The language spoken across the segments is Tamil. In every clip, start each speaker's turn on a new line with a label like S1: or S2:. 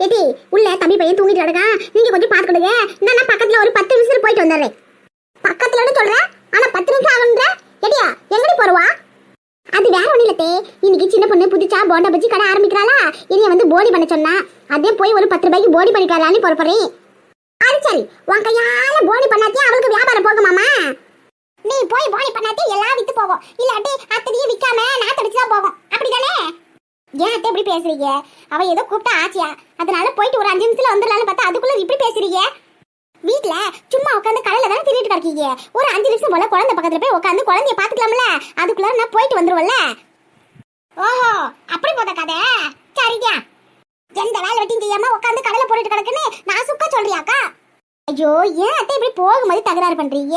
S1: எட்டி உள்ள தம்பி பையன் தூங்கிட்டு கிடக்கான் நீங்க கொஞ்சம் பாத்துக்கிடுங்க நான் பக்கத்துல ஒரு பத்து நிமிஷம் போயிட்டு வந்துடுறேன். பக்கத்துல சொல்றேன் ஆனா பத்து நிமிஷம் ஆகுன்ற எடியா எங்கடி போறவா? அது வேற ஒண்ணு இல்லத்தே. இன்னைக்கு சின்ன பொண்ணு புதுச்சா போண்டா பஜ்ஜி கடை ஆரம்பிக்கிறாளா? என்னைய வந்து போடி பண்ண சொன்னா. அதே போய் ஒரு பத்து ரூபாய்க்கு போடி பண்ணிக்கலான்னு பொறுப்புறேன் அது சரி உன் கையால போடி பண்ணாத்தே அவளுக்கு வியாபாரம் போகுமாமா நீ போய் போடி பண்ணாத்தே எல்லாம் வித்து போகும். இல்லாட்டி அத்தனையும் விக்காம நாத்தடிச்சு தான் போகும் அப்படிதானே ஏன் அத்தை இப்படி பேசுறீங்க? அவ ஏதோ கூப்பிட்டா ஆச்சியா? அதனால போயிட்டு ஒரு அஞ்சு நிமிஷத்துல வந்துடலாம்னு பார்த்தா அதுக்குள்ள இப்படி பேசுறீங்க? வீட்ல சும்மா உட்காந்து கடையில தானே திரிட்டு கிடக்கீங்க? ஒரு அஞ்சு நிமிஷம் போல குழந்தை பக்கத்துல போய் உட்காந்து குழந்தைய பாத்துக்கலாம்ல அதுக்குள்ள நான் போயிட்டு வந்துருவல்ல ஓஹோ அப்படி போத கதை? சரிங்க. எந்த வேலை வெட்டியும் செய்யாம உட்காந்து கடையில போட்டுட்டு கிடக்குன்னு நான் சுக்க சொல்றியாக்கா? ஐயோ ஏன் அத்தை இப்படி போகும்போது தகராறு பண்றீங்க?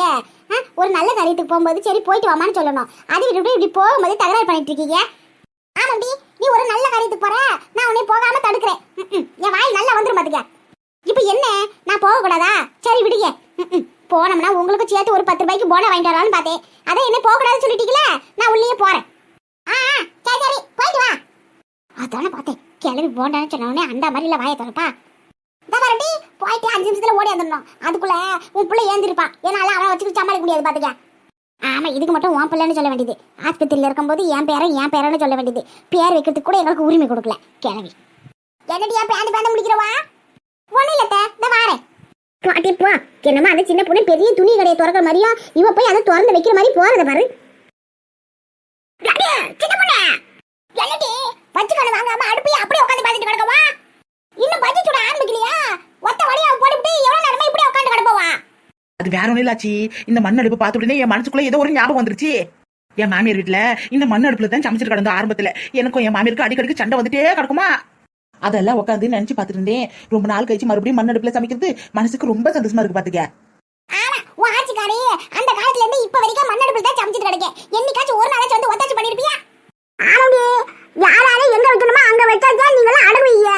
S1: ஆ, ஒரு நல்ல காரியத்துக்கு போகும்போது சரி போயிட்டு வாமான்னு சொல்லணும். அது விட்டு இப்படி போகும்போது தகராறு பண்ணிட்டு இருக்கீங்க? ஆமாண்டி நீ ஒரு நல்ல காரியத்துக்கு போற. நான் உன்னை போகாம தடுக்கிறேன். என் வாய் நல்லா வந்துரும் பாத்துக்க. இப்போ என்ன? நான் போக கூடாதா? சரி விடுங்க. போனோம்னா உங்களுக்கு சேர்த்து ஒரு பத்து ரூபாய்க்கு போன வாங்கிட்டு வரலாம்னு பார்த்தேன். அதான் என்ன போக கூடாதுன்னு சொல்லிட்டீங்களே? நான் உள்ளேயே போறேன். ஆ சரி சரி. போயிட்டு வா. அதானே பார்த்தேன். கிளம்பி போண்டான்னு சொன்ன உடனே அந்த மாதிரி இல்லை வாயை திறப்பா போயிட்டு அஞ்சு நிமிஷத்துல ஓடி வந்துடணும். அதுக்குள்ள உன் பிள்ளை ஏந்திருப்பான் ஏன்னா அவனை வச்சுக்கிட்டு சமாளிக்க முடியாது பாத்துக்க. ஆமா இதுக்கு மட்டும் உன் பிள்ளைன்னு சொல்ல வேண்டியது. ஆஸ்பத்திரியில் இருக்கும்போது என் பேரன் என் பேரன்னு சொல்ல வேண்டியது. பேர் வைக்கிறதுக்கு கூட எங்களுக்கு உரிமை கொடுக்கல கிளவி என்னடி என் பேந்து பேண்ட் முடிக்கிறவா? ஒண்ணு இல்ல இந்த வாரேன். பாட்டி போ. என்னமா அந்த சின்ன பொண்ணு பெரிய துணி கடையை திறக்கிற மாதிரியும் இவ போய் அதை திறந்து வைக்கிற மாதிரி போறத பாரு. சின்ன பொண்ணு! என்னடி? வச்சுக்கணும் வாங்காம அடுப்பையும் அப்படியே உட்காந்து பார்த்துட்டு கிடக்கவா? இன்னும் பஜ்ஜி சுட ஆரம்பிக்கலையா? ஒத்த வழியா போட்டுவிட்டு எவ்வளவு நேரமா இப்படி உட்காந்து கிடப்பவா?
S2: அது வேற ஒண்ணு இல்லாச்சி. இந்த மண் அடுப்பு பார்த்த உடனே என் மனசுக்குள்ள ஏதோ ஒரு ஞாபகம் வந்துருச்சு. என் மாமியார் வீட்டுல இந்த மண் அடுப்புல தான் சமைச்சிட்டு கிடந்த ஆரம்பத்துல. எனக்கும் என் மாமியாருக்கு அடிக்கடிக்கு சண்டை வந்துட்டே கிடக்குமா? அதெல்லாம் உட்காந்து நினைச்சு பார்த்துட்டு இருந்தேன். ரொம்ப நாள் கழிச்சு மறுபடியும் மண் அடுப்புல சமைக்கிறது மனசுக்கு ரொம்ப சந்தோஷமா இருக்கு பாத்துக்க.
S1: ஆமா அந்த காலத்துல இருந்து இப்ப வரைக்கும் மண் அடுப்புல தான் சமைச்சிட்டு கிடக்கேன். என்னைக்காச்சும் ஒரு நாளாச்சும் வந்து ஒத்தாச்சு பண்ணிருப்பியா? ஆமாடி யாராலும் எங்க வைக்கணுமோ அங்க வச்சாச்சா நீங்களும் அடுவீங்க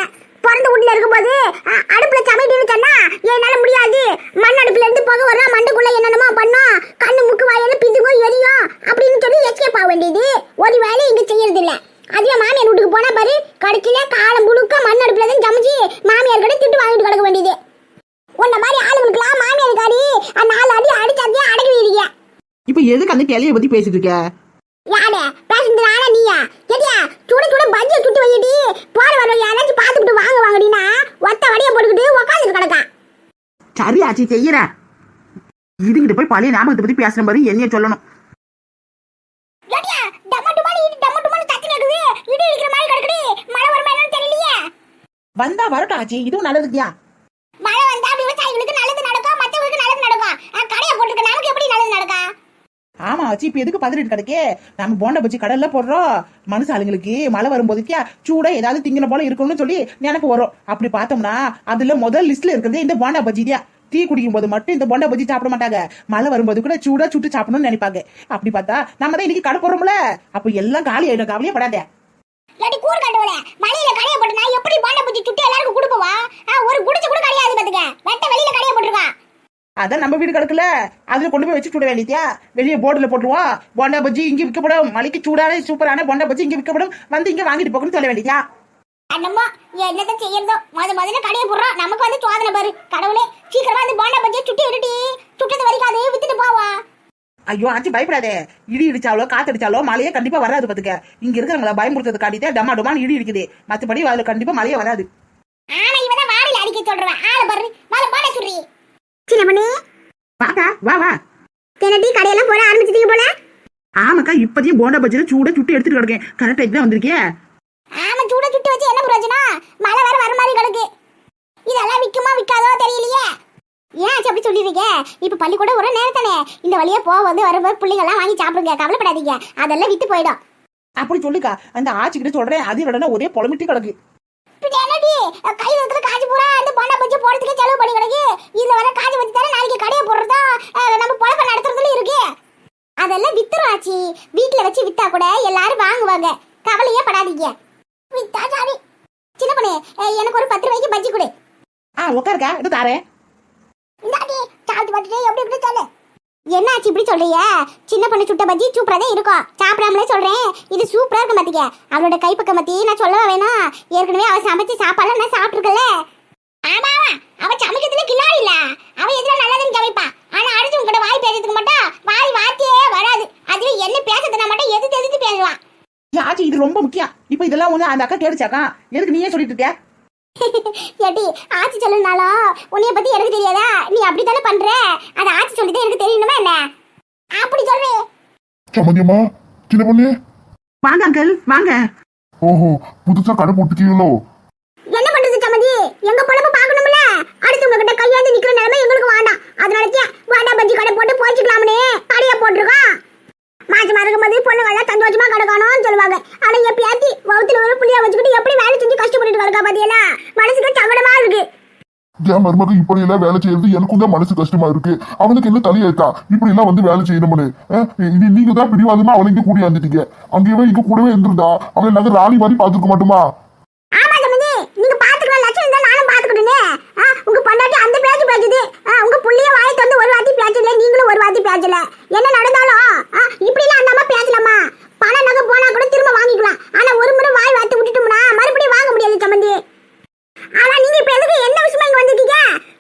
S1: பிறந்த வீட்டுல இருக்கும்போது அ- அடுப்புல சமைக்கணும்னு சொன்னா என்னால முடியாது. மண் அடுப்புல இருந்து போக வர மண்ணுக்குள்ள என்னென்னமோ பண்ணும் கண்ணு முக்கு வாயெல்லாம் பிதுங்கும் எரியும் அப்படின்னு சொல்லி எஸ்கேப் ஆக வேண்டியது ஒரு வேலை இங்க செய்யறது இல்ல அதே மாமியார் வீட்டுக்கு போனா பாரு கடைசியில காலம் முழுக்க மண் அடுப்புல தான் சமைச்சு மாமியார் கிட்ட திட்டு வாங்கிட்டு கிடக்க வேண்டியது உன்ன மாதிரி ஆளுங்களுக்குலாம் மாமியார் காரி நாலு அடி அடிச்சாத்தியே அடக்கி வைக்கிறீங்க
S2: இப்ப எதுக்கு அந்த கிளிய பத்தி பேசிட்டு இருக்க?
S1: யாரு பேசுறது நானா நீயா? கேட்டியா சுட சுட பஜ்ஜிய சுட்டு வையடி. போற வர யாராச்சும் பார்த்துக்கிட்டு வாங்க வாங்கடினா ஒத்த வடிய போட்டுக்கிட்டு உக்காந்துட்டு கிடக்கா.
S2: சரி ஆச்சி செய்யறேன் இதுகிட்ட போய் பழைய ஞாபகத்தை பத்தி பேசுற மாதிரி என்னைய சொல்லணும். வந்தா வரட்டும் ஆச்சி. இதுவும் நல்லதுக்கியா
S1: மழை வந்தா விவசாயிகளுக்கு நல்லது நடக்கும் மத்தவங்களுக்கு நல்லது நடக்கும் அஹ், கடையை போட்டுருக்க நமக்கு எப்படி நல்லது நடக்கும்
S2: ஆமா ஆச்சு. இப்போ எதுக்கு பதறிட்டு கிடக்கே? நம்ம போண்டா பஜ்ஜி கடல்ல போடுறோம். மனுஷ ஆளுங்களுக்கு மழை வரும்போதுக்கியா சூடா ஏதாவது திங்கின போல இருக்கணும்னு சொல்லி நினைப்பு வரும். அப்படி பார்த்தோம்னா அதுல முதல் லிஸ்ட்ல இருக்கிறது இந்த போண்டா பஜ்ஜி தான். டீ குடிக்கும் போது மட்டும் இந்த போண்டா பஜ்ஜி சாப்பிட மாட்டாங்க. மழை வரும்போது கூட சூடா சுட்டு சாப்பிடணும்னு நினைப்பாங்க. அப்படி பார்த்தா நம்ம தான் இன்னைக்கு கடை போறோம்ல அப்ப எல்லாம் காலி ஆயிடும். கவலையே படாத.
S1: ஏடி கூறு கட்டுவல? மலையில கடைய போட்டு எப்படி பாண்ட பஜ்ஜி சுட்டு எல்லாருக்கும் கொடுப்பவா ஒரு குடிச்சு கூட கிடையாது பாத்துக்க. வெட்ட வெளியில கடைய போட்டுருக்கான்.
S2: அதான் நம்ம வீடு கிடக்குல அதுல கொண்டு போய் வச்சு சுட வேண்டியதியா வெளியே போர்டுல போட்டுருவோம். போண்டா பஜ்ஜி இங்க விற்கப்படும். மலைக்கு சூடான சூப்பரான போண்டா பஜ்ஜி இங்க விற்கப்படும். வந்து இங்க வாங்கிட்டு போகணும்னு சொல்ல வேண்டியதா
S1: அண்ணம்மா என்னத்த செய்யறதோ? முத முதல்ல கடையை போடுறோம் நமக்கு வந்து சோதனை பாரு. கடவுளே சீக்கிரமா அந்த பாண்ட பஜ்ஜியை சுட்டி எடுட்டி சுட்டது வரைக்கும் அதே வித்துட்டு போவா.
S2: ஐயோ ஆச்சு பயப்படாதே. இடி இடிச்சாலோ காத்தடிச்சாலோ மழையே கண்டிப்பா வராது பாத்துக்க. இங்க இருக்கிறவங்கள பயமுறுத்தது காட்டிட்டே டமா டமான்னு இடி இடிக்குது. மத்தபடி அதுல கண்டிப்பா மழையே வராது.
S1: ஆனா இவதான் வாரில அடிக்க சொல்றவன். ஆளு பாரு. மேல பாட சுடுறி. சின்ன பண்ணி
S2: வாக்கா வா வா.
S1: தினட்டி கடையெல்லாம் போட ஆரம்பிச்சிட்டீங்க போல?
S2: ஆமாக்கா இப்பதையும் போண்டா பஜ்ஜில சூட சுட்டு எடுத்துட்டு கிடக்கேன். கரெக்டா இதுதான் வந்திருக்கே
S1: ஆமா சூட சுட்டு வச்சு என்ன பிரயோஜனம் மழை வேற வர மாதிரி கிடக்கு. இதெல்லாம் விக்குமா விக்காதோ தெரியலையே. ஏன் ஆச்சு அப்படி சொல்லிருக்கீங்க இப்ப ஒரு நேரம் தானே இந்த வழியா போவது வரும்போது பிள்ளைங்கள்லாம் வாங்கி சாப்பிடுங்க. கவலைப்படாதீங்க. அதெல்லாம் வித்து போயிடும்.
S2: அப்படி சொல்லுக்கா. அந்த ஆச்சி கிட்ட சொல்றேன். அது உடனே ஒரே புலமிட்டு கிடக்கு.
S1: என்னடி? கையில இருக்கிற காசு பூரா அந்த பொண்ணை பஜ்ஜி போடுறதுக்கே செலவு பண்ணி கிடக்கு. இதுல வர காசு வச்சு தானே நாளைக்கு கடையை போடுறதா? நம்ம பொழப்ப நடத்துறதுல இருக்கு. அதெல்லாம் வித்துரும் ஆச்சி. வீட்டுல வச்சு வித்தா கூட எல்லாரும் வாங்குவாங்க. கவலையே படாதீங்க. வித்தா சாரி சின்ன பொண்ணு எனக்கு ஒரு பத்து ரூபாய்க்கு பஜ்ஜி கொடு.
S2: ஆ உட்காருக்கா இது தாரேன்.
S1: இந்தாடி சாப்பிட்டு பார்த்துட்டு எப்படி எப்படி சொல்லு. என்னாச்சு இப்படி சொல்றீங்க? சின்ன பொண்ணு சுட்ட பஜ்ஜி சூப்பரா தான் இருக்கும். சாப்பிடாமலே சொல்றேன். இது சூப்பரா இருக்கும் பாத்தீங்க அவளோட கைப்பக்கம் பத்தி நான் சொல்லவா வேணும் ஏற்கனவே அவ சமைச்சு சாப்பாடுலாம் நான் சாப்பிட்டுருக்கல ஆமா அவ சமைக்கிறதுல கில்லாடி இல்ல. அவ எதுல நல்லதுன்னு சமைப்பா. ஆனா அடுத்து உங்ககிட்ட வாய் பேசுறதுக்கு மட்டும் வாய் வார்த்தையே வராது. அதுல என்ன பேசுறதுனா மட்டும் எது தெரிஞ்சு பேசுவான்
S2: ஆச்சி இது ரொம்ப முக்கியம். இப்போ இதெல்லாம் ஒண்ணு அந்த அக்கா கேடுச்சாக்கா எதுக்கு நீயே சொல்லிட்டு இருக்க?
S1: ஏட்டி ஆச்சி சொல்லுனாலும் உன்னைய பத்தி எனக்கு தெரியாதா? நீ அப்படித்தானே பண்ற? அது ஆச்சி சொல்லிதான் எனக்கு தெரியணுமா என்ன? அப்படி சொல்றேன்
S3: சம்மந்தியம்மா சின்ன பொண்ணு.
S2: வாங்க அங்கிள் வாங்க.
S3: ஓஹோ புதுசா கடை போட்டுக்கீங்களோ
S1: என்ன பண்றது சமதி எங்க பொழப்ப பார்க்கணும்ல? அடுத்து உங்ககிட்ட கையாந்து நிக்கிற நிலைமை எங்களுக்கு வேண்டாம். அதனால வாடா பஜ்ஜி கடை போட்டு போச்சுக்கலாம்னே கடையை போட்டிருக்கோம். மாசமா இருக்கும்போது பொண்ணுங்கள்லாம் சந்தோஷமா கிடக்கணும்னு சொல்லுவாங்க. ஆனா என் பேத்தி வவுத்துல ஒரு புள்ளிய வச்சுக்கிட்டு எப்படி கிடக்கா பாத்தியல? மனசுக்கு சங்கடமா இருக்கு.
S3: என் மருமக இப்படி எல்லாம் வேலை செய்யறது எனக்கும் தான் மனசு கஷ்டமா இருக்கு. அவனுக்கு என்ன தலையேக்கா இப்படி எல்லாம் வந்து வேலை செய்யணும்னு. இனி நீங்க தான் பிடிவாதமா அவளை இங்க கூடி வந்துட்டீங்க. அங்கேயே இங்க கூடவே இருந்திருந்தா அவளை நாங்க ராணி மாதிரி பாத்துக்க மாட்டோமா?
S1: நீங்க பாத்துக்கலாம் லட்சம் இருந்தா நானும் பாத்துக்கிட்டுனே உங்க பொண்டாட்டி அந்த பேச்சு பேசுது உங்க புள்ளிய வாயை திறந்து ஒரு வாட்டி பேசல நீங்களும் ஒரு வாட்டி பேசல என்ன நடந்தாலும் இப்படி எல்லாம் அந்த அம்மா பேசலாமா பணம் நகை போனா கூட திரும்ப வாங்கிக்கலாம் ஆனா ஒரு முறை வாய் வார்த்தை விட்டுட்டோம்னா மறுபடியும் வாங்க முடியாது சம்பந்தி ஆனா நீங்க இப்ப எதுக்கு என்ன விஷயமா இங்க வந்திருக்கீங்க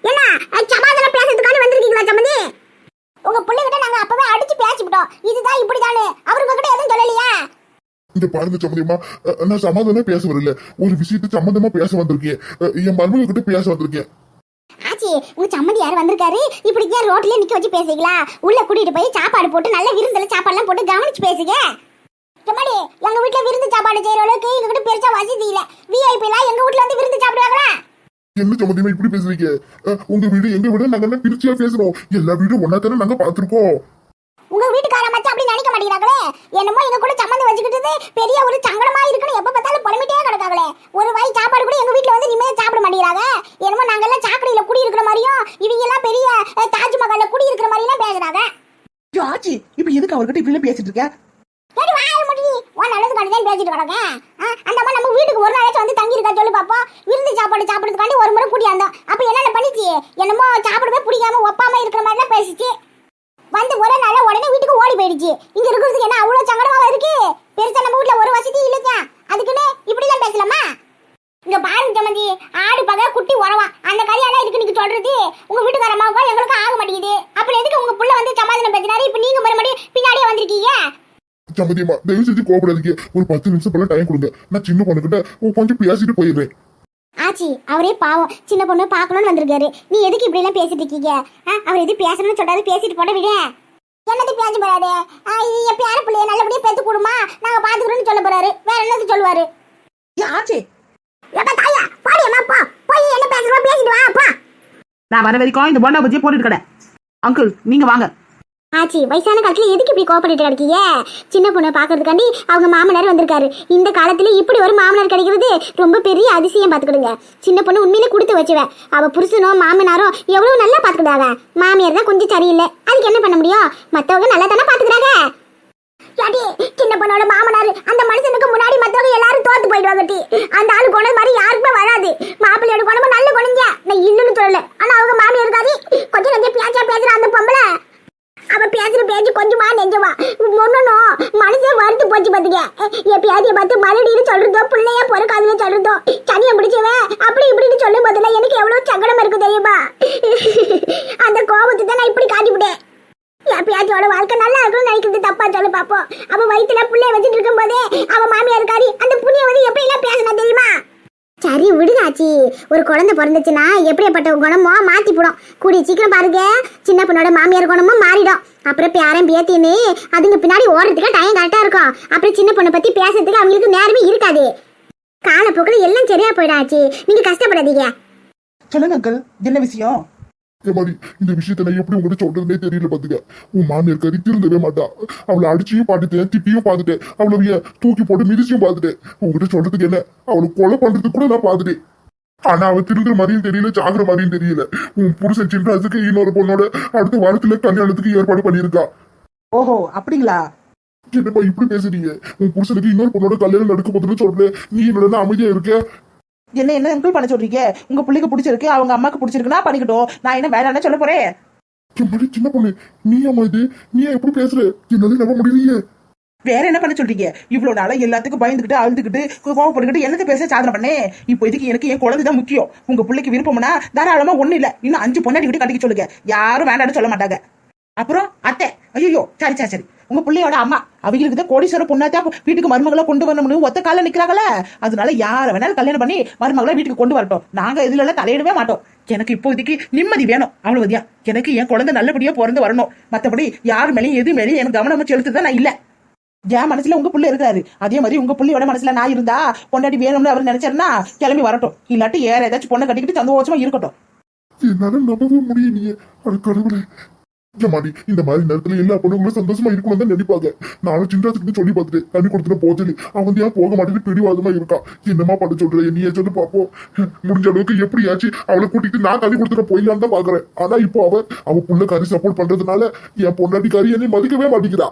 S1: என்ன அஹ், சமாதானம் பேசுறதுக்காண்டி வந்திருக்கீங்களா சம்பந்தி உங்க பிள்ளைகிட்ட நாங்க அப்பவே அடிச்சு பேசிவிட்டோம் இதுதான் இப்படிதானே அவர் உங்ககிட்ட எதுவும் சொல்லலையா
S3: இந்த பாருங்க சம்மந்தியம்மா நான் சமாதானமே பேச வரல. ஒரு விஷயத்தை சம்மந்தமா பேச வந்திருக்கேன். என் மருமக கிட்ட பேச வந்திருக்கேன்.
S1: ஆச்சி உங்க சம்மந்தி யார் வந்திருக்காரு? இப்படி ஏன் ரோட்லயே நிக்க வச்சு பேசுறீங்களா? உள்ள கூட்டிட்டு போய் சாப்பாடு போட்டு நல்ல விருந்துல சாப்பாடுலாம் போட்டு கவனிச்சு பேசுங்க. சும்மாடி எங்க வீட்ல விருந்து சாப்பாடு செய்யற அளவுக்கு எங்ககிட்ட பெருசா வசதி இல்ல. விஐபி எல்லாம் எங்க வீட்ல வந்து விருந்து சாப்பிடுவாங்களா?
S3: என்ன சம்மந்தியமா இப்படி பேசுறீங்க? உங்க வீடு எங்க வீடு நாங்க பிரிச்சியா பேசுறோம்? எல்லா வீடும் ஒன்னா தானே நாங்க பாத்திருக்கோம்
S1: உங்க வீட்டுக்கார மச்சான் அப்படி நினைக்க மாட்டேங்கிறாங்களே என்னமோ எங்க கூட சம்மந்தம் வச்சுக்கிட்டு பெரிய ஒரு சங்கடமா இருக்குன்னு எப்ப பார்த்தாலும் புலம்பிட்டே கிடக்காங்களே. ஒரு வாய் சாப்பாடு கூட எங்க வீட்ல வந்து நிம்மதியா சாப்பிட மாட்டேங்கிறாங்க. என்னமோ நாங்கெல்லாம் சாக்கடையில குடி இருக்கிற மாதிரியும் இவங்க எல்லாம் பெரிய தாஜ்மஹால்ல குடி இருக்கிற மாதிரி எல்லாம் பேசுறாங்க.
S2: ஆச்சி இப்போ எதுக்கு அவர்கிட்ட இப்படி எல்லாம் பேசிட்டு இருக்க?
S1: சரி வாய முடி உன் நல்லது கண்டுதான் பேசிட்டு கிடக்க. அந்த அம்மா நம்ம வீட்டுக்கு ஒரு நாளாச்சும் வந்து தங்கி இருக்கா சொல்லு பாப்போம். விருந்து சாப்பாடு சாப்பிடுறதுக்காண்டி ஒரு முறை கூட்டியாந்தோம். அப்ப என்னென்ன பண்ணிச்சு? என்னமோ சாப்பிடவே பிடிக்காம ஒப்பாம இருக்கிற மாதிரிலாம் பேசிச்சு. வந்து ஒரே நாள உடனே வீட்டுக்கு ஓடி போயிடுச்சு. இங்க இருக்கிறதுக்கு என்ன அவ்வளவு சங்கடமா இருக்கு? பெருசா நம்ம வீட்ல ஒரு வசதி இல்லையா அதுக்குன்னு இப்படிதான் பேசலாமா? இங்க பாருங்க சம்மந்தி ஆடு பகை குட்டி உறவா. அந்த கல்யாணம் இதுக்கு நீங்க சொல்றது? உங்க வீட்டுக்கார அம்மாவுக்கும் எங்களுக்கு ஆக மாட்டேங்குது. அப்புறம் எதுக்கு உங்க புள்ள வந்து சமாதானம் பேசினாரு? இப்ப நீங்க மறுபடியும் பின்னாடியே வந்திருக்கீங்க.
S3: சம்மதியம்மா தயவு செஞ்சு கோபப்படாதீங்க. ஒரு பத்து நிமிஷம் போல டைம் கொடுங்க. நான் சின்ன பொண்ணுகிட்ட கொஞ்சம் பேசிட்டு போயிடுறேன்.
S1: ஆச்சி அவரே பாவம். சின்ன பொண்ணு பார்க்கணும்னு வந்திருக்காரு. நீ எதுக்கு இப்படி எல்லாம் பேசிட்டு இருக்கீங்க? அவர் எது பேசணும்னு சொல்றாரு பேசிட்டு போட விட. என்னது பேச போறாரு? இது என் பேர பிள்ளைய நல்லபடியா பேத்து கொடுமா? நாங்க பாத்துக்கிறோம்னு சொல்ல போறாரு. வேற என்னது சொல்லுவாரு?
S2: ஆச்சி.
S1: எப்ப தாயா போடி அம்மா போ. போய் என்ன பேசுறோம் பேசிட்டு வா போ.
S2: நான் வர வரைக்கும் இந்த போண்டா பஜ்ஜியை போட்டுட்டு கடை. அங்கிள் நீங்க வாங்க.
S1: ஆச்சி வயசான காலத்துல எதுக்கு இப்படி கோபப்பட்டு இருக்கீங்க சின்ன பொண்ணை பாக்குறதுக்காண்டி அவங்க மாமனார் வந்திருக்காரு. இந்த காலத்துல இப்படி ஒரு மாமனார் கிடைக்கிறது ரொம்ப பெரிய அதிசயம் பாத்துக்கிடுங்க. சின்ன பொண்ணு உண்மையிலே கொடுத்து வச்சுவேன். அவ புருஷனோ மாமனாரோ எவ்வளவு நல்லா பாத்துக்கிட்டாங்க மாமியார் தான் கொஞ்சம் சரியில்லை. அதுக்கு என்ன பண்ண முடியும்? மத்தவங்க நல்லா தானே பாத்துக்கிறாங்க சின்ன பொண்ணோட மாமனார் அந்த மனுஷனுக்கு முன்னாடி மத்தவங்க எல்லாரும் தோத்து போயிடுவாங்க டி. அந்த ஆளு குணம் மாதிரி யாருக்குமே வராது. மாப்பிள்ளையோட குணமும் நல்ல குணங்க நான் இல்லைன்னு சொல்லல. ஆனா அவங்க மாமியார் இருக்காது கொஞ்சம் கொஞ்சம் பேச்சா பேசுற அந்த பொம்பளை. பேசுற பேச்சு கொஞ்சமா நெஞ்சமா. ஒண்ணும் மனசே வருத்து போச்சு பாத்துக்க. எப்பயாவது பார்த்து மறுபடியும் சொல்றதோ பிள்ளைய பொறுக்காதுன்னு சொல்றதோ சனியை பிடிச்சவன் அப்படி இப்படின்னு சொல்லும் போதுல எனக்கு எவ்வளவு சங்கடம் இருக்கு தெரியுமா? அந்த கோபத்தை தான் நான் இப்படி காட்டிவிட்டேன். என் வாழ்க்கை நல்லா இருக்கும்னு நினைக்கிறது தப்பா சொல்லு பாப்போம். அவ வயித்துல புள்ளைய வச்சுட்டு இருக்கும் போதே அவ மாமியார் இருக்காரி அந்த புண்ணிய வந்து எப்படி எல்லாம் பேசினா தெரியுமா? சரி விடுதாச்சி. ஒரு குழந்தை பிறந்துச்சுன்னா எப்படியாப்பட்ட குணமோ மாற்றி போடும். கூடிய சீக்கிரம் பாருங்க. சின்ன பொண்ணோட மாமியார் குணமும் மாறிடும். அப்புறம் பேரன் பேத்தின்னு அதுங்க பின்னாடி ஓடுறதுக்கு டைம் கரெக்டாக இருக்கும். அப்புறம் சின்ன பொண்ணை பற்றி பேசுறதுக்கு அவங்களுக்கு நேரமே இருக்காது. காலப்போக்கில் எல்லாம் சரியா போயிடாச்சு. நீங்க கஷ்டப்படாதீங்க.
S2: சொல்லுங்க என்ன விஷயம்?
S3: மாதிரி இந்த விஷயத்த நான் எப்படி உங்ககிட்ட சொல்றதுனே தெரியல பாத்துக்க. உன் மாமியார் கறி திருந்தவே மாட்டா. அவளை அடிச்சியும் பார்த்துட்டேன் திட்டியும் பார்த்துட்டேன் அவளை தூக்கி போட்டு மிதிச்சியும் பார்த்துட்டேன் உங்ககிட்ட சொல்றதுக்கு என்ன? அவளை கொலை பண்றதுக்கு கூட நான் பார்த்துட்டேன் ஆனா அவ திருந்துற மாதிரியும் தெரியல சாகுற மாதிரியும் தெரியல. உன் புருஷன் சின்ராஜுக்கு இன்னொரு பொண்ணோட அடுத்த வாரத்துல கல்யாணத்துக்கு ஏற்பாடு பண்ணியிருக்கா.
S2: ஓஹோ அப்படிங்களா?
S3: என்னப்பா இப்படி பேசுறீங்க? உன் புருஷனுக்கு இன்னொரு பொண்ணோட கல்யாணம் நடக்க போதுன்னு சொல்றேன். நீ என்னடா அமைதியா இருக்க?
S2: என்ன என்ன அங்கிள் பண்ண சொல்றீங்க? உங்க பிள்ளைக்கு பிடிச்சிருக்கு அவங்க அம்மாக்கு பிடிச்சிருக்குன்னா பண்ணிக்கிட்டோம். நான் என்ன வேணாம்னு சொல்ல போறேன்.
S3: சின்ன பொண்ணு. நீ அம்மா இது? நீ எப்படி பேசுற? என்னால நம்ப முடியலையே.
S2: வேற என்ன பண்ண சொல்றீங்க? இவ்வளவு நாளா எல்லாத்துக்கும் பயந்துகிட்டு அழுதுகிட்டு கோவப்பட்டுக்கிட்டு என்னத்தை பேச சாதனை பண்ணே? இப்போ இதுக்கு எனக்கு என் குழந்தை தான் முக்கியம். உங்க பிள்ளைக்கு விருப்பம்னா தாராளமா ஒண்ணு இல்ல. இன்னும் அஞ்சு பொண்ணாடி கிட்ட கட்டிக்க சொல்லுங்க. யாரும் வேண்டாம்னு சொல்ல மாட்டாங்க. அப்புறம் அத்தை. ஐயோ சரி சரி சரி. உங்க பிள்ளையோட அம்மா. அவங்களுக்கு தான் கோடீஸ்வர பொண்ணாத்தான் வீட்டுக்கு மருமகளை கொண்டு வரணும்னு ஒத்த கால நிக்கிறாங்களே. அதனால யார வேணாலும் கல்யாணம் பண்ணி மருமகளை வீட்டுக்கு கொண்டு வரட்டும். நாங்க இதுல எல்லாம் தலையிடவே மாட்டோம். எனக்கு இப்போதைக்கு நிம்மதி வேணும். அவ்வளவுதியா எனக்கு என் குழந்தை நல்லபடியா பிறந்து வரணும். மத்தபடி யார் மேலேயும் எது மேலேயும் எனக்கு கவனம் செலுத்துதான் நான் இல்ல. என் மனசுல உங்க புள்ள இருக்காரு அதே மாதிரி உங்க புள்ளியோட மனசுல நான் இருந்தா பொண்டாட்டி வேணும்னு அவர் நினைச்சாருன்னா கிளம்பி வரட்டும். இல்லாட்டி ஏற ஏதாச்சும் பொண்ணை கட்டிக்கிட்டு சந்தோஷமா இருக்கட்டும்.
S3: என்னால நம்பவே முடியலையே. அது கடவுளே. ஏமாடி இந்த மாதிரி நேரத்துல எல்லா பொண்ணுங்களும் சந்தோஷமா இருக்கணும் தான் நினைப்பாங்க. நானும் சின்ராசுக்கு சொல்லி பார்த்துட்டு தண்ணி கொடுத்துட்டு போச்சு அவன் ஏன் போக மாட்டேன்னு பிடிவாதமா இருக்கா. என்னமா பண்ண சொல்ற? நீ சொல்லி பாப்போம். முடிஞ்ச அளவுக்கு எப்படியாச்சு அவளை கூட்டிட்டு நான் தண்ணி கொடுத்துட்டு போயிடலான்னு தான் பாக்குறேன். ஆனா இப்போ அவ அவ புள்ளக்காரி சப்போர்ட் பண்றதுனால என் பொண்டாட்டிக்காரி என்னை மதிக்கவே மாட்டேங்கிறா.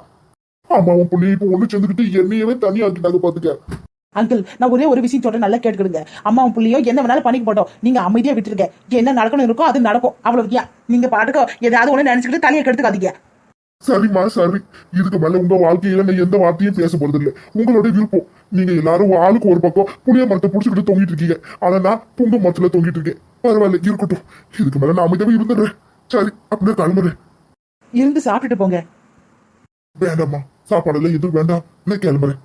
S3: ஆமா அவன் புள்ளைய இப்போ ஒண்ணு சேர்ந்துக்கிட்டு என்னையவே தனியாக்கிட்டாங்க பாத்துக்க.
S2: அங்கிள் நான் ஒரே ஒரு விஷயம் சொல்றேன் நல்லா கேட்டுக்கிடுங்க. அம்மாவும் புள்ளியோ என்ன வேணாலும் பண்ணிக்க போட்டோம். நீங்க அமைதியா விட்டுருங்க. என்ன நடக்கணும் இருக்கோ அது நடக்கும். அவ்வளவுதான். நீங்க பாட்டுக்கு ஏதாவது ஒண்ணு நினைச்சுக்கிட்டு தலையை கெடுத்துக்காதீங்க.
S3: சரிம்மா சரி. இதுக்கு மேல உங்க வாழ்க்கையில நான் எந்த வார்த்தையும் பேச போறது இல்ல உங்களோட விருப்பம். நீங்க எல்லாரும் ஆளுக்கு ஒரு பக்கம் புளிய மரத்தை புடிச்சுக்கிட்டு தொங்கிட்டு இருக்கீங்க. ஆனா நான் புங்க மரத்துல தொங்கிட்டு இருக்கேன். பரவாயில்ல இருக்கட்டும். இதுக்கு மேல நான் அமைதியாவே இருந்துடுறேன். சரி அப்படியே கிளம்புறேன்.
S2: இருந்து சாப்பிட்டுட்டு போங்க.
S3: வேண்டாம்மா. சாப்பாடெல்லாம் எதுவும் வேண்டாம். நான் கிளம்புறேன்.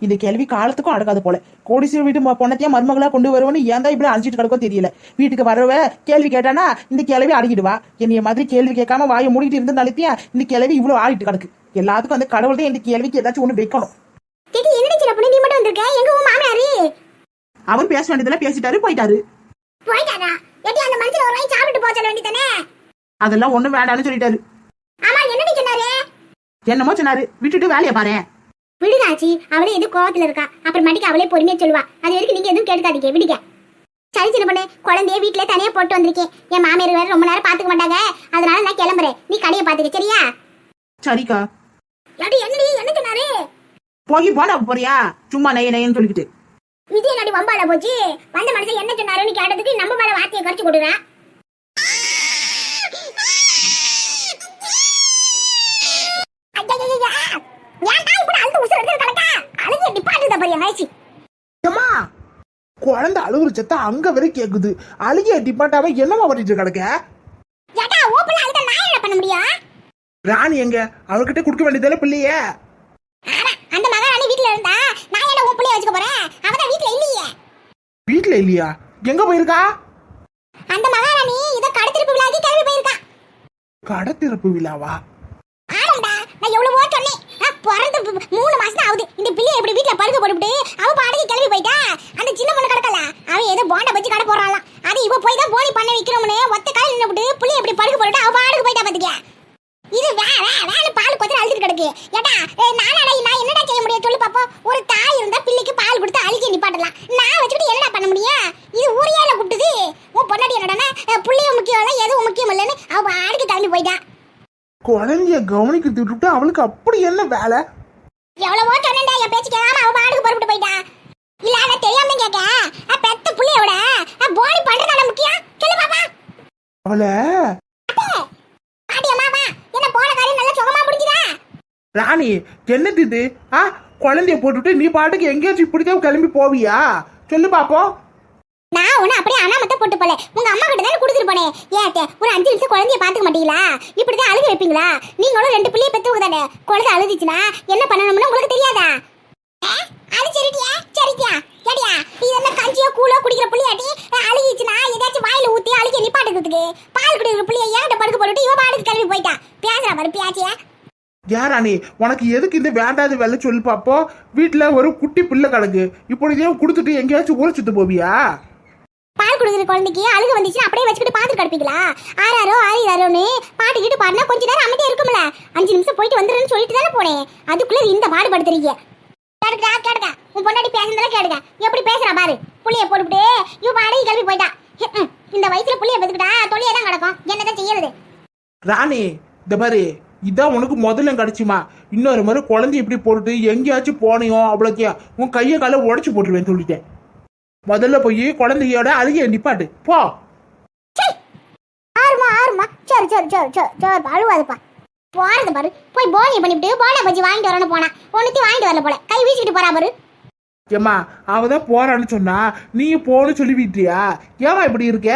S2: இந்த கேள்வி காலத்துக்கும் அடக்காது போல. கோடீஸ்வரர் வீட்டு ம- பொண்ணத்தையா மருமகளா கொண்டு வருவன்னு ஏன் தான் இப்படி அழைச்சிட்டு கிடக்கோ தெரியல. வீட்டுக்கு வரவ கேள்வி கேட்டானா இந்த கிளவி அடங்கிடுவா. என்னைய மாதிரி கேள்வி கேட்காம வாயை மூடிட்டு இருந்து நினைத்தியா இந்த கிளவி இவ்வளவு ஆடிட்டு கிடக்கு. எல்லாத்துக்கும் அந்த கடவுள் தான் இந்த கேள்விக்கு ஏதாச்சும் ஒண்ணு வைக்கணும். அவர் பேச வேண்டியதெல்லாம் பேசிட்டாரு போயிட்டாரு.
S1: போயிட்டாரா? ஏட்டி அந்த மனுஷன் ஒரு வாய் சாப்பிட்டு வேண்டியதானே
S2: அதெல்லாம் ஒண்ணும் வேண்டாம்னு சொல்லிட்டாரு.
S1: ஆமா என்னடி சொன்னாரு?
S2: என்னமோ சொன்னாரு. விட்டுட்டு வேலையை பாரு
S1: விடுதாச்சி அவளே எது கோவத்துல இருக்கா. அப்புறமேட்டுக்கு அவளே பொறுமையா சொல்லுவா. அது வரைக்கும் நீங்க எதுவும் கேட்டுக்காதீங்க விடுங்க. சரி சின்ன பொண்ணு குழந்தைய வீட்டுல தனியா போட்டு வந்திருக்கேன் என் மாமியார் வேற ரொம்ப நேரம் பாத்துக்க மாட்டாங்க. அதனால நான் கிளம்புறேன். நீ கடையை பாத்துக்க சரியா?
S2: சரிக்கா.
S1: ஏடி என்னடி என்ன சொன்னாரு?
S2: போய் போன போறியா? சும்மா நெய்ய நெய்யன்னு சொல்லிக்கிட்டு.
S1: விஜய் என்னடி வம்பால போச்சு? வந்த மனுஷன் என்ன சொன்னாருன்னு கேட்டதுக்கு நம்ம மேல வார்த்தையை கடிச்சு கொடுறேன்
S2: அம்மா குழந்தை அழுகுற சத்தம் அங்க வரை கேக்குது. அழுகிய டிபார்ட்டாம என்னமா பண்ணிட்டு கிடக்க? ராணி எங்க? அவர்கிட்ட கொடுக்க வேண்டியதானே பிள்ளைய?
S1: அந்த மகாராணி வீட்டுல இருந்தா நான் என்ன உன் பிள்ளைய வச்சுக்க போறேன்? அவதான் வீட்டுல இல்லையே.
S2: வீட்ல இல்லையா? எங்க போயிருக்கா?
S1: அந்த மகாராணி இத கடத்திருப்பு விழாக்கி கிளம்பி போயிருக்கா.
S2: கடத்திறப்பு விழாவா
S1: ஆமாண்டா நான் எவ்வளவோ சொன்னேன் ஆ, பிறந்து மூணு மாசம் ஆகுது. இந்த பிள்ளை எப்படி வீட்டுல பருக்க போட்டுவிட்டு அவ பாடகி கிளம்பி போயிட்டா? அந்த சின்ன பொண்ணு கிடக்கல. அவன் ஏதோ போண்டை வச்சு கடை போடுறாளாம். அது இவ போய் தான் போலி பண்ண வைக்கிறோம்னு ஒத்த கால நின்னுபிட்டு பிள்ளை எப்படி படுக்க போட்டுட்டு அவ பாடகு போயிட்டா பாத்துக்க இது வே வே வேலை பால் கொத்து அழுதுட்டு கிடக்கு. ஏட்டா நானாடா நான் என்னடா செய்ய முடியும் சொல்லு பாப்போம். ஒரு தாய் இருந்தா பிள்ளைக்கு பால் கொடுத்து அழுகி நிப்பாட்டலாம். நான் வச்சுக்கிட்டு என்னடா பண்ண முடியும்? இது ஊரியால கூப்பிட்டுது உன் பொண்ணாடி என்னடானா புள்ளைய முக்கியம் இல்லை எதுவும் முக்கியம் இல்லைன்னு அவ பாடுக்கு கிளம்பி போயிட்டான்
S2: குழந்தைய கவனிக்கிறது விட்டுட்டு அவளுக்கு அப்படி என்ன வேலை?
S1: எவ்வளவோ சொன்னேன்டா என் பேச்சு கேட்காம அவ பாடுக்கு புறப்பட்டு போயிட்டா. இல்ல நான் தெரியாம கேட்க அஹ் பெத்த புள்ளையோட அஹ் போனி பண்றதான முக்கியம். சொல்லு பாப்பா.
S2: அவளை?
S1: பாட்டி என்ன போன காரியம் நல்லா சுகமா முடிஞ்சுதா?
S2: ராணி என்னது இது? ஆ குழந்தைய போட்டுட்டு நீ பாட்டுக்கு எங்கேயாச்சும் இப்படிதான் கிளம்பி போவியா? சொல்லு பாப்போம்.
S1: நான் ஒண்ணு அப்படியே அனாமத்த போட்டு போல. உங்க அம்மா கிட்ட தானே கொடுத்துட்டு போனேன் ஏத்த ஒரு அஞ்சு நிமிஷம் குழந்தைய பாத்துக்க மாட்டீங்களா? இப்படிதான் அழுக வைப்பீங்களா? நீங்களும் ரெண்டு பிள்ளைய பெத்தவங்க தானே. குழந்தை அழுதுச்சுன்னா என்ன பண்ணணும்னு உங்களுக்கு தெரியாதா? அஹ், அது சரிட்டியா? சரிட்டியா? ஏடியா இது என்ன கஞ்சியோ கூழோ குடிக்கிற புள்ளையாட்டி அஹ், அழுகிச்சுன்னா ஏதாச்சும் வாயில ஊத்தி அழுகி நிப்பாட்டுறதுக்கு. பால் குடிக்கிற புள்ளிய ஏன்ட்ட படுக்க போட்டுட்டு இவ பாட்டுக்கு கிளம்பி போயிட்டா? பேசுறா பாரு பியாச்சியா
S2: ஏன் ராணி உனக்கு எதுக்கு இந்த வேண்டாத வேலை சொல்லு பார்ப்போம் வீட்டில் ஒரு குட்டி பிள்ளை கிடக்கு. இப்படிதே கொடுத்துட்டு எங்கேயாச்சும் ஊரை சுத்த போவியா?
S1: குடிக்கிற குழந்தைக்கு அழுக வந்துச்சுன்னா அப்படியே வச்சுக்கிட்டு பாத்துட்டு கிடப்பீங்களா ஆறாரோ ஆறாரோன்னு பாட்டு கிட்டு பாடினா கொஞ்ச நேரம் அமைதியா இருக்கும்ல. அஞ்சு நிமிஷம் போயிட்டு வந்துடுறேன்னு சொல்லிட்டு தானே போனேன் அதுக்குள்ள இந்த பாடுபடுத்துறீங்க. கேடுக்கா கேடுக்கா உன் பொண்டாட்டி பேசுனதெல்லாம் கேடுங்க எப்படி பேசுறா பாரு. புள்ளிய போட்டுவிட்டு இவ பாடகி கிளம்பி போயிட்டா. இந்த வயசுல புள்ளைய பத்துக்கிட்டா தொழிலே தான் கிடக்கும். என்னதான் செய்யறது?
S2: ராணி இந்த பாரு. இதான் உனக்கு முதல்ல கிடைச்சுமா. இன்னொரு முறை குழந்தை இப்படி போட்டுட்டு எங்கேயாச்சும் போனியோ அவ்வளோக்கியா உன் கையை காலை உடச்சு போட்டுருவேன் சொல்லிட்டேன். முதல்ல போய் குழந்தையோட அழுகிய நிப்பாட்டு. போ.
S1: ஆறுமா ஆறுமா. சரி சரி சரி சரி சரி அழுவாதுப்பா. போறது பாரு. போய் போனி பண்ணிவிட்டு போனா பஜ்ஜி வாங்கிட்டு வரணும் போனா. ஒன்னுத்தையும் வாங்கிட்டு வரல போல. கை வீசிக்கிட்டு போறா பாரு.
S2: ஏம்மா அவ தான் போறான்னு சொன்னா நீ போன்னு சொல்லி விட்டியா ஏமா இப்படி இருக்க?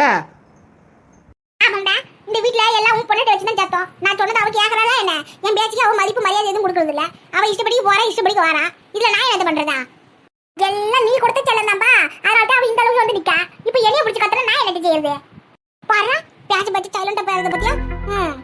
S1: ஆமாண்டா இந்த வீட்ல எல்லாம் உன் பொண்ணு வச்சு தான் சத்தம். நான் சொன்னது அவ கேக்குறாளா என்ன? என் பேச்சுக்கு அவ மதிப்பு மரியாதை எதுவும் கொடுக்கறது இல்ல அவ இஷ்டப்படிக்கு போறா இஷ்டப்படிக்கு வரா. இதுல நான் என்ன பண்றதா? எல்லாம் நீ கொடுத்த செல்லம் தான்பா அதனால தான் அவ இந்த அளவுக்கு வந்து நிக்கா. இப்ப எலிய பிடிச்சி கத்துற நான் என்ன செய்யறது? பாரு பேச்சு பத்தி சைலண்டா போயிருந்த பத்தியா? ம்.